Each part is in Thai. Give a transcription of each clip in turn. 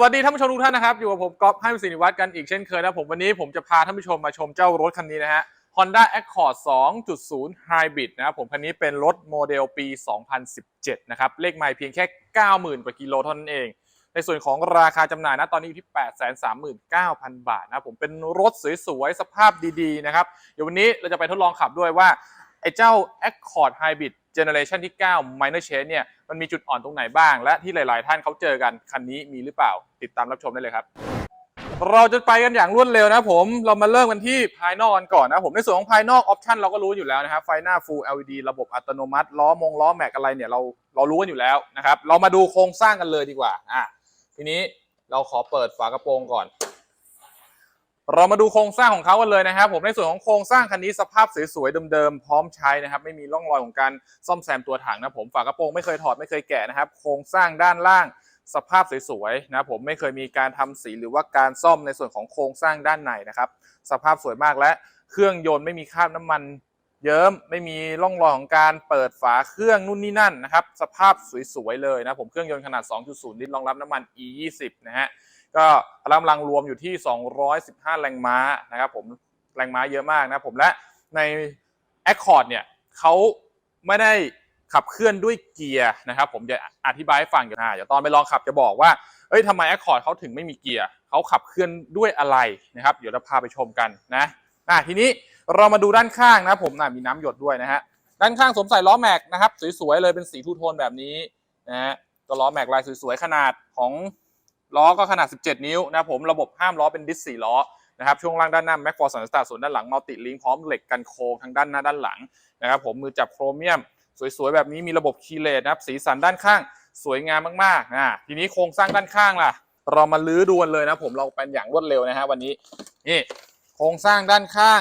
วัสดีท่านผู้ชมทุกท่านนะครับ อยู่กับผมก๊อฟให้ศิริวัตรกันอีกเช่นเคยนะผมวันนี้ผมจะพาท่านผู้ชมมาชมเจ้ารถคันนี้นะฮะ Honda Accord 2.0 Hybrid นะครับผมคันนี้เป็นรถโมเดลปี 2017 นะครับ เลขไมล์เพียงแค่ 90,000 กว่ากิโลเท่านั้นเอง ในส่วนของราคาจำหน่ายนะตอนนี้อยู่ที่ 839,000 บาทนะผมเป็นรถสวยๆ สภาพดีๆ นะครับ เดี๋ยววันนี้เราจะไปทดลองขับด้วยว่า อ้เจ้า Accord Hybrid Generation ที่ 9 Minor Change เนี่ยมันมีจุดอ่อนตรงไหนบ้าง และที่หลาย ๆ ท่านเขาเจอกัน คันนี้มีหรือเปล่า ติดตามรับชมได้เลยครับ เราจะไปกันอย่างรวดเร็วนะผมเรามาเริ่มกันที่ภายนอกกันก่อนนะผมในส่วนของภายนอกออปชันเราก็รู้อยู่แล้วนะครับไฟหน้า Full LED ระบบอัตโนมัติล้อมงล้อแม็กอะไรเนี่ยเราเรารู้กันอยู่แล้วนะครับเรามาดูโครงสร้างกันเลยดีกว่าอะทีนี้เราขอเปิดฝากระโปรงก่อน เรามาดูโครงสร้างของเขากันเลยนะครับผมในส่วนของโครงสร้างคันนี้สภาพสวยๆเดิมๆพร้อมใช้นะครับไม่มีร่องรอยของการซ่อมแซมตัวถังนะผมฝากระโปรงไม่เคยถอดไม่เคยแกะนะครับ โครงสร้างด้านล่างสภาพสวยๆนะผมไม่เคยมีการทำสีหรือว่าการซ่อมในส่วนของโครงสร้างด้านในนะครับ สภาพสวยมากและเครื่องยนต์ไม่มีคราบน้ำมันเยิ้มไม่มีร่องรอยของการเปิดฝาเครื่องนู่นนี่นั่นนะครับ สภาพสวยๆเลยนะผมเครื่องยนต์ขนาด 2.0 ลิตรรองรับน้ำมัน E20 นะฮะ ก็พลังกำลังรวมอยู่ที่ 215 แรงม้านะครับผมแรงม้าเยอะมากนะผมและใน Accord เนี่ยเขาไม่ได้ขับเคลื่อนด้วยเกียร์นะครับผมจะอธิบายให้ฟังอยู่อ่าเดี๋ยวตอนไปลองขับจะบอกว่าเอ้ยทำไม Accord เขาถึงไม่มีเกียร์เขาขับเคลื่อนด้วยอะไรนะครับ เดี๋ยวเราพาไปชมกันนะอ่าทีนี้เรามาดูด้านข้างนะผมนะมีน้ำหยดด้วยนะฮะด้านข้างสวมใส่ล้อแม็กนะครับสวยๆเลยเป็นสีทูโทนแบบนี้นะฮะก็ล้อแม็กลายสวยๆขนาดของ ล้อก็ขนาด 17 นิ้วนะผมระบบห้ามล้อเป็นดิส4ล้อนะครับช่วงล่างด้านหน้าแม็กฟอร์สันสตาร์ส่วนด้านหลังมัลติลิงพร้อมเหล็กกันโค้งทั้งด้านหน้าด้านหลังนะครับผมมือจับโครเมียม สวยๆ แบบนี้มีระบบคีเลสนะครับสีสันด้านข้างสวยงามมากๆอ่าทีนี้โครงสร้างด้านข้างล่ะ เรามาลื้อดูกันเลยนะผมเราเป็นอย่างรวดเร็วนะฮะวันนี้นี่โครงสร้างด้านข้าง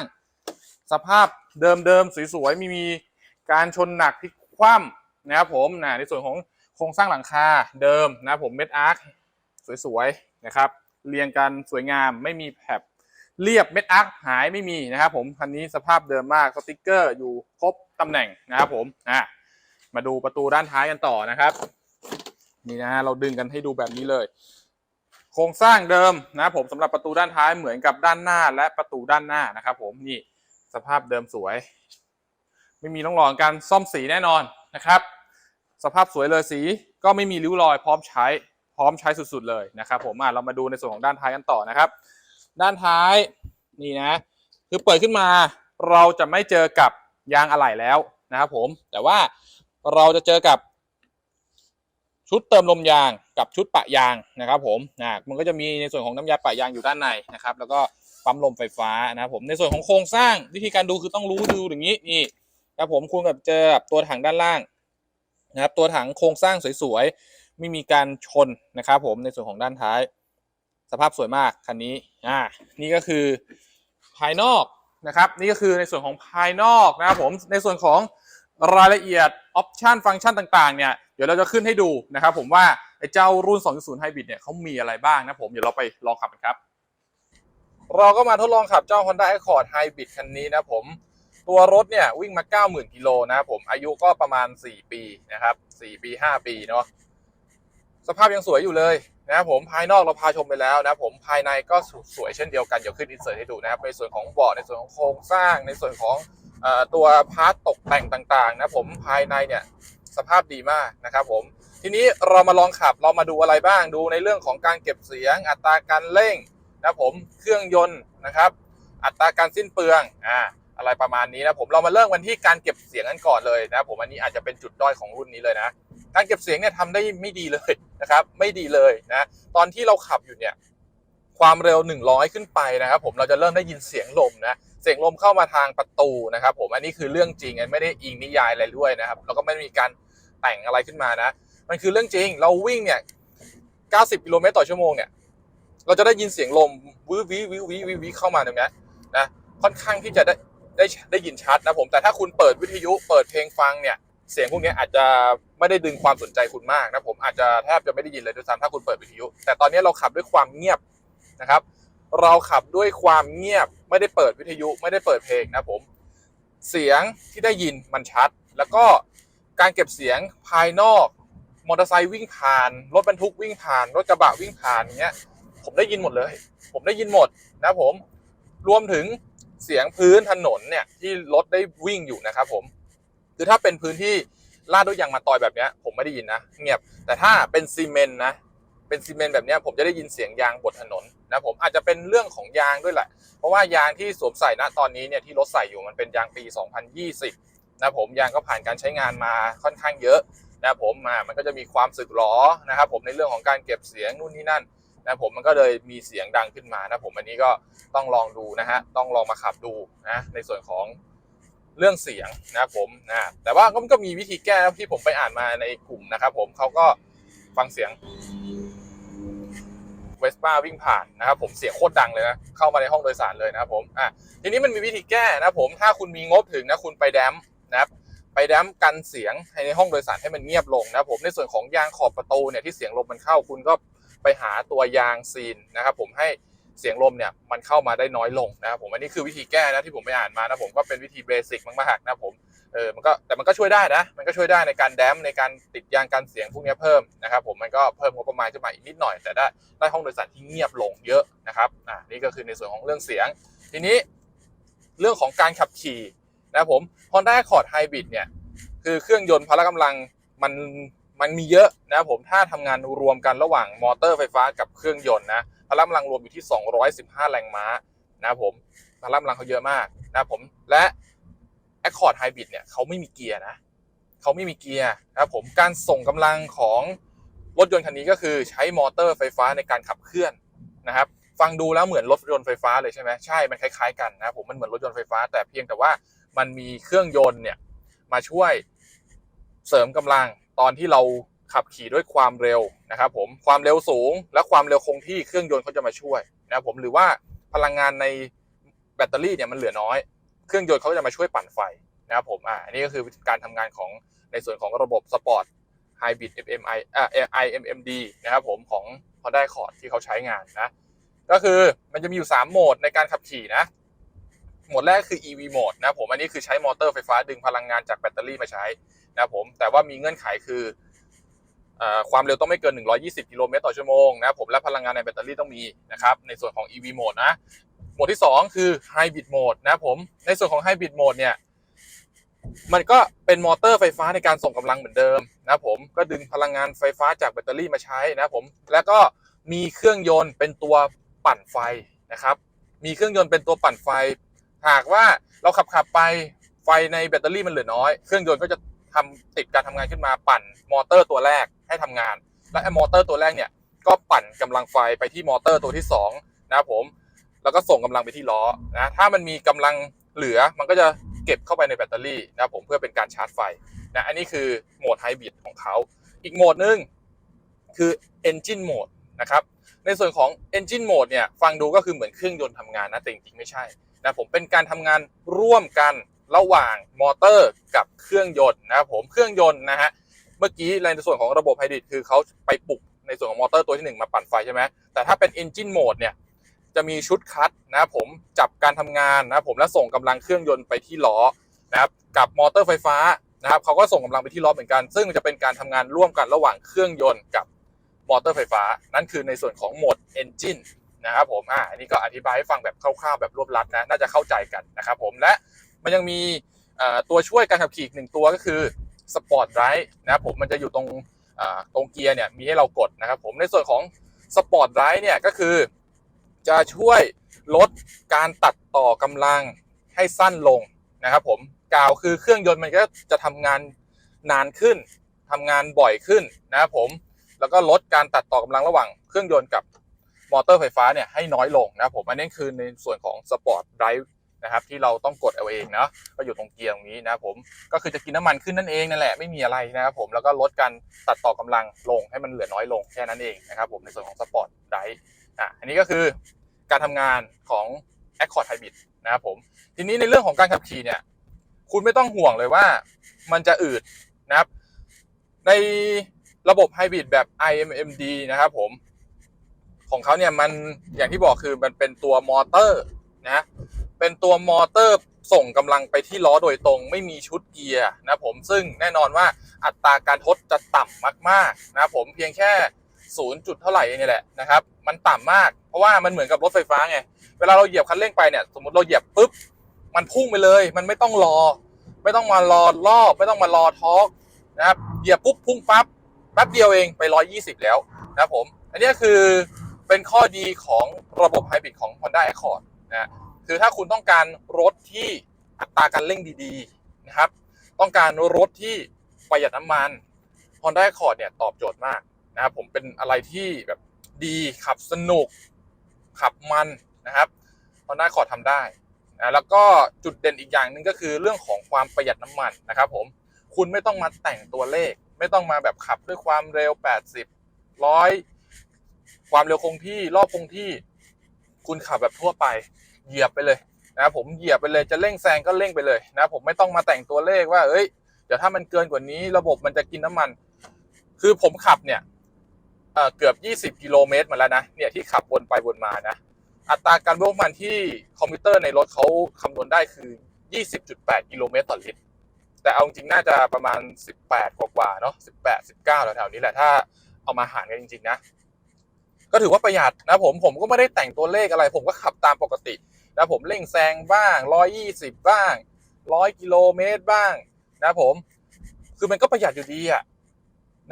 สภาพเดิมๆสวยๆมีมีการชนหนักพลิกคว่ำนะครับผมนะในส่วนของโครงสร้างหลังคาเดิมนะผมเม็ดอาร์ค สวยๆนะครับ เรียงกันสวยงามไม่มีแผบเรียบเม็ดอาร์คหายไม่มีนะครับผมคันนี้สภาพเดิมมากสติกเกอร์อยู่ครบตำแหน่งนะครับผมอะมาดูประตูด้านท้ายกันต่อนะครับ นี่นะฮะเราดึงกันให้ดูแบบนี้เลย โครงสร้างเดิมนะผมสำหรับประตูด้านท้ายเหมือนกับด้านหน้าและประตูด้านหน้านะครับผมนี่สภาพเดิมสวย ไม่มีร่องรอยการซ่อมสีแน่นอนนะครับ สภาพสวยเลยสีก็ไม่มีริ้วรอยพร้อมใช้ พร้อมใช้สุดๆเลยนะครับผมอะเรามาดูในส่วนของด้านท้ายกันต่อนะครับ ด้านท้ายนี่นะ คือเปิดขึ้นมาเราจะไม่เจอกับยางอะไหล่แล้วนะครับผมแต่ว่าเราจะเจอกับชุดเติมลมยางกับชุดปะยางนะครับผมนะมันก็จะมีในส่วนของน้ำยาปะยางอยู่ด้านในนะครับ แล้วก็ปั๊มลมไฟฟ้านะครับผมในส่วนของโครงสร้างวิธีการดูคือต้องรู้ดูอย่างนี้นี่นะครับผมคุณกับเจอกับตัวถังด้านล่างนะครับตัวถังโครงสร้างสวยๆ ไม่มีการชนนะครับผมในส่วนของด้านท้าย สภาพสวยมากคันนี้อ่านี่ก็คือภายนอกนะครับ นี่ก็คือในส่วนของภายนอกนะครับผมในส่วนของรายละเอียดออปชันฟังก์ชันต่างๆเนี่ยเดี๋ยวเราจะขึ้นให้ดูนะครับผมว่าไอ้เจ้ารุ่น 2.0 Hybrid เนี่ยเขามีอะไรบ้างนะผม เดี๋ยวเราไปลองขับกันครับ เราก็มาทดลองขับเจ้า Honda Accord Hybrid คันนี้นะผม ตัวรถเนี่ยวิ่งมา 90,000 กิโลนะครับผม อายุก็ประมาณ 4 ปีนะครับ 4 ปี 5 ปีเนาะ สภาพยังสวยอยู่เลยนะครับผมภายนอกเราพาชมไปแล้วนะครับผมภายในก็สวยเช่นเดียวกัน เดี๋ยวขึ้นอินเสิร์ตให้ดูนะครับในส่วนของเบาะในส่วนของโครงสร้าง ในส่วนของตัวพาร์ตตกแต่งต่างๆนะผมภายในเนี่ยสภาพดีมากนะครับผมทีนี้เรามาลองขับเรามาดูอะไรบ้างดูในเรื่องของการเก็บเสียง อัตราการเร่งนะครับผมเครื่องยนต์นะครับ อัตราการสิ้นเปลืองอ่าอะไรประมาณนี้นะผมเรามาเริ่มกันที่การเก็บเสียงกันก่อนเลยนะผมอันนี้อาจจะเป็นจุดด้อยของรุ่นนี้เลยนะ การเก็บเสียงเนี่ยทำได้ไม่ดีเลยนะครับ ไม่ดีเลยนะ ตอนที่เราขับอยู่เนี่ย ความเร็ว 100 ขึ้นไปนะครับ ผมเราจะเริ่มได้ยินเสียงลมนะ เสียงลมเข้ามาทางประตูนะครับ ผมอันนี้คือเรื่องจริงไม่ได้อิงนิยายอะไรด้วยนะครับ แล้วก็ไม่มีการแต่งอะไรขึ้นมานะ มันคือเรื่องจริง เราวิ่งเนี่ย 90 กิโลเมตรต่อชั่วโมงเนี่ย เราจะได้ยินเสียงลมวิววิววิววิววิววิเข้ามาตรงนี้นะ ค่อนข้างที่จะได้ได้ได้ยินชัดนะผม แต่ถ้าคุณเปิดวิทยุเปิดเพลงฟังเนี่ย เสียงพวกนี้อาจจะไม่ได้ดึงความสนใจคุณมากนะผมอาจจะแทบจะไม่ได้ยินเลยด้วยซ้ำถ้าคุณเปิดวิทยุ แต่ตอนนี้เราขับด้วยความเงียบนะครับ เราขับด้วยความเงียบไม่ได้เปิดวิทยุไม่ได้เปิดเพลงนะผมเสียงที่ได้ยินมันชัด แล้วก็การเก็บเสียงภายนอกมอเตอร์ไซค์วิ่งผ่าน รถบรรทุกวิ่งผ่าน รถกระบะวิ่งผ่านอย่างเงี้ยผมได้ยินหมดเลย ผมได้ยินหมดนะผมรวมถึงเสียงพื้นถนนเนี่ยที่รถได้วิ่งอยู่นะครับผม คือถ้าเป็นพื้นที่ลาดด้วยยางมาตอยแบบนี้ผมไม่ได้ยินนะเงียบแต่ถ้าเป็นซีเมนต์นะเป็นซีเมนต์แบบนี้ผมจะได้ยินเสียงยางบนถนนนะผมอาจจะเป็นเรื่องของยางด้วยแหละ เพราะว่ายางที่สวมใส่ณตอนนี้เนี่ยที่รถใส่อยู่มันเป็นยางปี 2020นะผมยางก็ผ่านการใช้งานมาค่อนข้างเยอะนะผมมามันก็จะมีความสึกหรอนะครับผมในเรื่องของการเก็บเสียงนู่นนี่นั่นนะผมมันก็เลยมีเสียงดังขึ้นมานะผมอันนี้ก็ต้องลองดูนะฮะต้องลองมาขับดูนะในส่วนของ เรื่องเสียงนะครับผมนะแต่ว่าก็มันก็มีวิธีแก้ที่ผมไปอ่านมาในกลุ่มนะครับ ผมเขาก็ฟังเสียงเวสป้าวิ่งผ่านนะครับ ผมเสียงโคตรดังเลยนะเข้ามาในห้องโดยสารเลยนะครับผมอะทีนี้มันมีวิธีแก้นะครับผมถ้าคุณมีงบถึงนะคุณไปแดมนะครับไปแดมกันเสียงให้ในห้องโดยสารให้มันเงียบลงนะครับผมในส่วนของยางขอบประตูเนี่ยที่เสียงลมมันเข้าคุณก็ไปหาตัวยางซีนนะครับ ผมให้ เสียงลมเนี่ยมันเข้ามาได้น้อยลงนะครับผมอันนี้คือวิธีแก้นะที่ผมไปอ่านมานะผมก็เป็นวิธีเบสิกมากๆนะผมเออมันก็แต่มันก็ช่วยได้นะ มันก็ช่วยได้ในการแดมในการติดยางกันเสียงพวกนี้เพิ่มนะครับผมมันก็เพิ่มงบประมาณขึ้นมาอีกนิดหน่อย แต่ได้ได้ห้องโดยสารที่เงียบลงเยอะนะครับอ่านี่ก็คือในส่วนของเรื่องเสียง ทีนี้เรื่องของการขับขี่นะผม Honda Accord Hybrid เนี่ยคือเครื่องยนต์พละกำลังมันมันมีเยอะนะผมถ้าทำงานรวมกันระหว่างมอเตอร์ไฟฟ้ากับเครื่องยนต์นะ พละกำลังรวมอยู่ที่ 215 แรงม้านะครับผมพละกำลังเขาเยอะมากนะครับผมและ Accord Hybrid เนี่ยเขาไม่มีเกียร์นะเขาไม่มีเกียร์นะครับผมการส่งกำลังของรถยนต์คันนี้ก็คือใช้มอเตอร์ไฟฟ้าในการขับเคลื่อนนะครับฟังดูแล้วเหมือนรถยนต์ไฟฟ้าเลยใช่ไหมใช่มันคล้ายๆกันนะผมมันเหมือนรถยนต์ไฟฟ้า แต่เพียงแต่ว่ามันมีเครื่องยนต์เนี่ยมาช่วยเสริมกำลังตอนที่เรา ขับขี่ด้วยความเร็วนะครับผมความเร็วสูง และความเร็วคงที่เครื่องยนต์เขาจะมาช่วยนะครับผมหรือว่าพลังงานในแบตเตอรี่เนี่ยมันเหลือน้อย เครื่องยนต์เขาจะมาช่วยปั่นไฟนะครับผมอ่าอันนี้ก็คือการทำงานของในส่วนของระบบสปอร์ต Hybrid FMI อ่า IMMD นะครับผมของ Honda Accord ที่เขาใช้งานนะก็คือมันจะมีอยู่ 3 โหมดในการขับขี่นะ โหมดแรกคือ EV โหมดนะผมอันนี้คือใช้มอเตอร์ไฟฟ้าดึงพลังงานจากแบตเตอรี่มาใช้นะผมแต่ว่ามีเงื่อนไขคือ ความเร็วต้องไม่เกิน 120 กิโลเมตรต่อชั่วโมงนะผมและพลังงานในแบตเตอรี่ต้องมีนะครับในส่วนของ EV โหมดนะโหมดที่ 2 คือ Hybrid โหมดนะผมในส่วนของ Hybrid โหมดเนี่ยมันก็เป็นมอเตอร์ไฟฟ้าในการส่งกำลังเหมือนเดิมนะผมก็ดึงพลังงานไฟฟ้าจากแบตเตอรี่มาใช้นะผมแล้วก็มีเครื่องยนต์เป็นตัวปั่นไฟนะครับมีเครื่องยนต์เป็นตัวปั่นไฟ หากว่าเราขับขับไปไฟในแบตเตอรี่มันเหลือน้อย เครื่องยนต์ก็จะทำติดการทำงานขึ้นมาปั่นมอเตอร์ตัวแรก ให้ทำงาน และมอเตอร์ตัวแรกเนี่ยก็ปั่นกำลังไฟไปที่มอเตอร์ตัวที่สองนะครับผมแล้วก็ส่งกำลังไปที่ล้อนะถ้ามันมีกำลังเหลือมันก็จะเก็บเข้าไปในแบตเตอรี่นะครับผมเพื่อเป็นการชาร์จไฟนะอันนี้คือโหมดไฮบริดของเขา อีกโหมดหนึ่งคือ Engine Mode นะครับในส่วนของ Engine Mode เนี่ยฟังดูก็คือเหมือนเครื่องยนต์ทำงานนะแต่จริงๆไม่ใช่นะผมเป็นการทำงานร่วมกันระหว่างมอเตอร์กับเครื่องยนต์นะครับผมเครื่องยนต์นะฮะ เมื่อกี้ในส่วนของระบบไฮบริดคือเขาไปปลุกในส่วนของมอเตอร์ตัวที่หนึ่งมาปั่นไฟใช่ไหมแต่ถ้าเป็น Engine Mode เนี่ยจะมีชุดคัดนะผมจับการทำงานนะผมและส่งกำลังเครื่องยนต์ไปที่ล้อนะครับกับมอเตอร์ไฟฟ้านะครับเขาก็ส่งกำลังไปที่ล้อเหมือนกัน ซึ่งจะเป็นการทำงานร่วมกันระหว่างเครื่องยนต์กับมอเตอร์ไฟฟ้า นั่นคือในส่วนของโหมด Engine นะครับผมอ่าอันนี้ก็อธิบายให้ฟังแบบคร่าวๆแบบรวบลัดนะน่าจะเข้าใจกันนะครับผมและมันยังมีตัวช่วยการขับขี่อีกหนึ่งตัวก็คือ Sport Drive นะครับผมมันจะอยู่ตรงตรงเกียร์เนี่ยมีให้เรากดนะครับผมในส่วนของ Sport Drive เนี่ยก็คือ จะช่วยลดการตัดต่อกำลังให้สั้นลงนะครับผมกล่าวคือเครื่องยนต์มันก็จะทำงานนานขึ้นทำงานบ่อยขึ้นนะครับผมแล้วก็ลดการตัดต่อกำลังระหว่างเครื่องยนต์กับมอเตอร์ไฟฟ้าเนี่ยให้น้อยลงนะครับผมอันนี้คือในส่วนของสปอร์ตไดรฟ์ นะครับที่เราต้องกดเอาเองเนาะก็อยู่ตรงเกียร์ตรงนี้นะผมก็คือจะกินน้ำมันขึ้นนั่นเองนั่นแหละไม่มีอะไรนะครับผมแล้วก็ลดการตัดต่อกำลังลงให้มันเหลือน้อยลงแค่นั้นเองนะครับผมในส่วนของสปอร์ตไดร์อะอันนี้ก็คือการทำงานของ Accord Hybrid นะครับผมทีนี้ในเรื่องของการขับขี่เนี่ยคุณไม่ต้องห่วงเลยว่ามันจะอืดนะครับ ในระบบไฮบริดแบบ IMMD นะครับผมของเขาเนี่ยมันอย่างที่บอกคือมันเป็นตัวมอเตอร์นะ เป็นตัวมอเตอร์ส่งกำลังไปที่ล้อโดยตรง ไม่มีชุดเกียร์นะผมซึ่งแน่นอนว่าอัตราการทดจะต่ำมากๆนะผมเพียงแค่0จุดเท่าไหร่เนี่แหละนะครับ มันต่ำมากเพราะว่ามันเหมือนกับรถไฟฟ้าไงเวลาเราเหยียบคันเร่งไปเนี่ยสมมติเราเหยียบปุ๊บมันพุ่งไปเลย มันไม่ต้องรอ ไม่ต้องมารอรอบ ไม่ต้องมารอทอร์กนะครับเหยียบปุ๊บพุ่งปั๊บแป๊บเดียวเองไป 120 แล้วนะผม อันนี้คือเป็นข้อดีของระบบไฮบริดของ Honda Accord นะ คือถ้าคุณต้องการรถที่อัตราการเร่งดีๆนะครับ ต้องการรถที่ประหยัดน้ำมัน Honda Accord เนี่ยตอบโจทย์มากนะครับผมเป็นอะไรที่แบบดีขับสนุกขับมันนะครับ Honda Accord ทำได้นะแล้วก็จุดเด่นอีกอย่างหนึ่งก็คือเรื่องของความประหยัดน้ำมันนะครับผมคุณไม่ต้องมาแต่งตัวเลข ไม่ต้องมาแบบขับด้วยความเร็ว 80 100 ความเร็วคงที่รอบคงที่ คุณขับแบบทั่วไป เหยียบไปเลยนะผมเหยียบไปเลยจะเร่งแซงก็เร่งไปเลยนะผมไม่ต้องมาแต่งตัวเลขว่าเอ้ยเดี๋ยวถ้ามันเกินกว่านี้ระบบมันจะกินน้ำมัน คือผมขับเนี่ยเอ่อเกือบ 20 กิโลเมตรมาแล้วนะเนี่ยที่ขับวนไปวนมานะอัตราการเพิ่มน้ำมันที่คอมพิวเตอร์ในรถเขาคำนวณได้คือ 20.8 กิโลเมตรต่อลิตร แต่เอาจริงน่าจะประมาณ 18 กว่าๆเนาะ18 19แถวๆนี้แหละถ้าเอามาหารกันจริง ๆ นะ ก็ถือว่าประหยัดนะผมผมก็ไม่ได้แต่งตัวเลขอะไร ผมก็ขับตามปกติ นะผมเร่งแซงบ้าง 120 บ้าง 100 กิโลเมตรบ้าง นะผม คือมันก็ประหยัดอยู่ดีอะ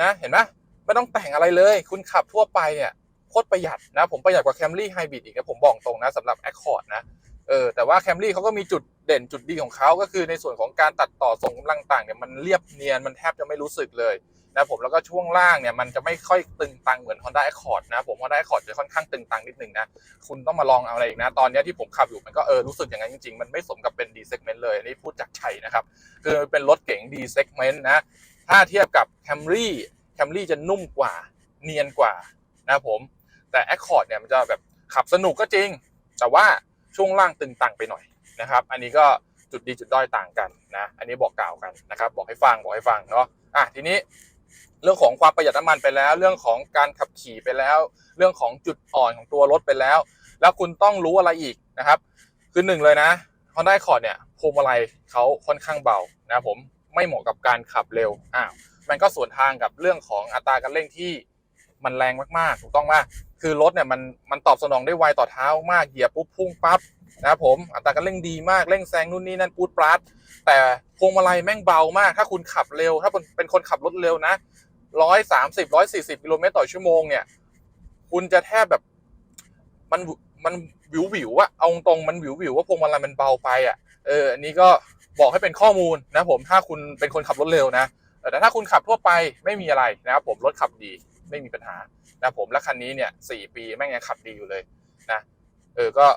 นะ เห็นไหมไม่ต้องแต่งอะไรเลย คุณขับทั่วไปเนี่ยโคตรประหยัดนะ ผมประหยัดกว่า Camry Hybrid อีกนะ ผมบอกตรงนะสำหรับ Accord นะ เออ แต่ว่า Camry เขาก็มีจุดเด่นจุดดีของเขาก็คือในส่วนของการตัดต่อส่งกำลังต่างเนี่ยมันเรียบเนียนมันแทบจะไม่รู้สึกเลย นะผมแล้วก็ช่วงล่างเนี่ยมันจะไม่ค่อยตึงตังเหมือน Honda Accord นะผม Honda Accord จะค่อนข้างตึงตังนิดนึงนะคุณต้องมาลองเอาอะไรอีกนะ ตอนนี้ที่ผมขับอยู่มันก็เออรู้สึกอย่างนั้นจริงๆ มันไม่สมกับเป็น D segment เลยอันนี่พูดจากใจนะครับคือเป็นรถเก๋ง D segment นะถ้าเทียบกับ Camry Camry จะนุ่มกว่าเนียนกว่านะผมแต่ Accord เนี่ยมันจะแบบขับสนุกก็จริง แต่ว่าช่วงล่างตึงตังไปหน่อยนะครับอันนี้ก็จุดดีจุดด้อยต่างกันนะอันนี้บอกกล่าวกันนะครับบอกให้ฟังบอกให้ฟังเนาะอะทีนี้ เรื่องของความประหยัดน้ำมันไปแล้ว เรื่องของการขับขี่ไปแล้ว เรื่องของจุดอ่อนของตัวรถไปแล้ว แล้วคุณต้องรู้อะไรอีกนะครับ คือหนึ่งเลยนะ Honda Accord เนี่ยพวงมาลัยเขาค่อนข้างเบานะผมไม่เหมาะกับการขับเร็วอ้าวมันก็สวนทางกับเรื่องของอัตราการเร่งที่ มันแรงมากๆ ถูกต้องไหมคือรถเนี่ยมันมันตอบสนองได้ไวต่อเท้ามากเหยียบปุ๊บพุ่งปั๊บนะครับผมอัตราการเร่งดีมากเร่งแซงนู่นนี่นั่นปูดปราดแต่พวงมาลัยแม่งเบามาก ถ้าคุณขับเร็ว ถ้าเป็นคนขับรถเร็วนะร้อยสามสิบร้อยสี่สิบกิโลเมตรต่อชั่วโมงเนี่ย คุณจะแทบแบบมันมันวิววิวอะเอาตรงมันวิววิวว่าพวงมาลัยมันเบาไปอะเอออันนี้ก็บอกให้เป็นข้อมูลนะผมถ้าคุณเป็นคนขับรถเร็วนะแต่ถ้าคุณขับทั่วไปไม่มีอะไรนะครับผมรถขับดี ไม่มีปัญหานะผมและคันนี้เนี่ยสี่ปีแม่งยังขับดีอยู่เลยนะเออก็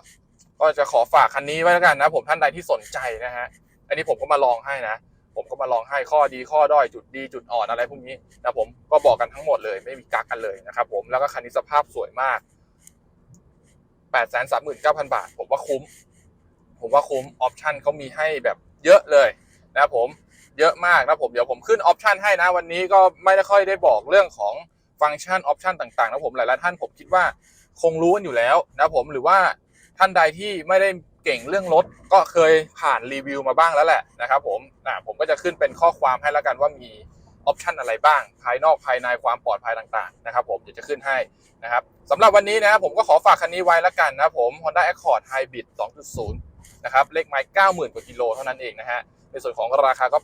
ก็จะขอฝากคันนี้ไว้แล้วกันนะ ผมท่านใดที่สนใจนะฮะอันนี้ผมก็มาลองให้นะผมก็มาลองให้ข้อดีข้อด้อยจุดดีจุดอ่อนอะไรพวกนี้นะผมก็บอกกันทั้งหมดเลยไม่มีกักกันเลยนะครับผมแล้วก็คันนี้สภาพสวยมาก8 3 9 0 0 0บาท ผมว่าคุ้ม ผมว่าคุ้มออปชันเขามีให้แบบเยอะเลยนะผมเยอะมากนะผมเดี๋ยวผมขึ้นออปชันให้นะ วันนี้ก็ไม่ได้ค่อยได้บอกเรื่องของ ฟังก์ชันออปชันต่างๆนะผมหลายๆท่านผมคิดว่าคงรู้กันอยู่แล้วนะผมหรือว่าท่านใดที่ไม่ได้เก่งเรื่องรถก็เคยผ่านรีวิวมาบ้างแล้วแหละนะครับผมอ่าผมก็จะขึ้นเป็นข้อความให้แล้วกันว่ามีออปชันอะไรบ้าง ภายนอกภายในความปลอดภัยต่างๆนะครับผมเดี๋ยวจะขึ้นให้นะครับสำหรับวันนี้นะครับผมก็ขอฝากคันนี้ไว้แล้วกันนะครับผม Honda Accord Hybrid 2.0 นะครับเลขไม้90,000 กว่ากิโลเท่านั้นเองนะฮะ ในส่วนของราคาก็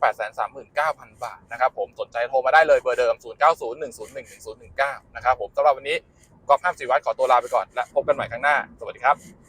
839,000 บาทนะครับผมสนใจโทรมาได้เลยเบอร์เดิม 0901011019 นะครับผมสำหรับวันนี้กอล์ฟห้ามสีวัดขอตัวลาไปก่อนและพบกันใหม่ครั้งหน้า สวัสดีครับ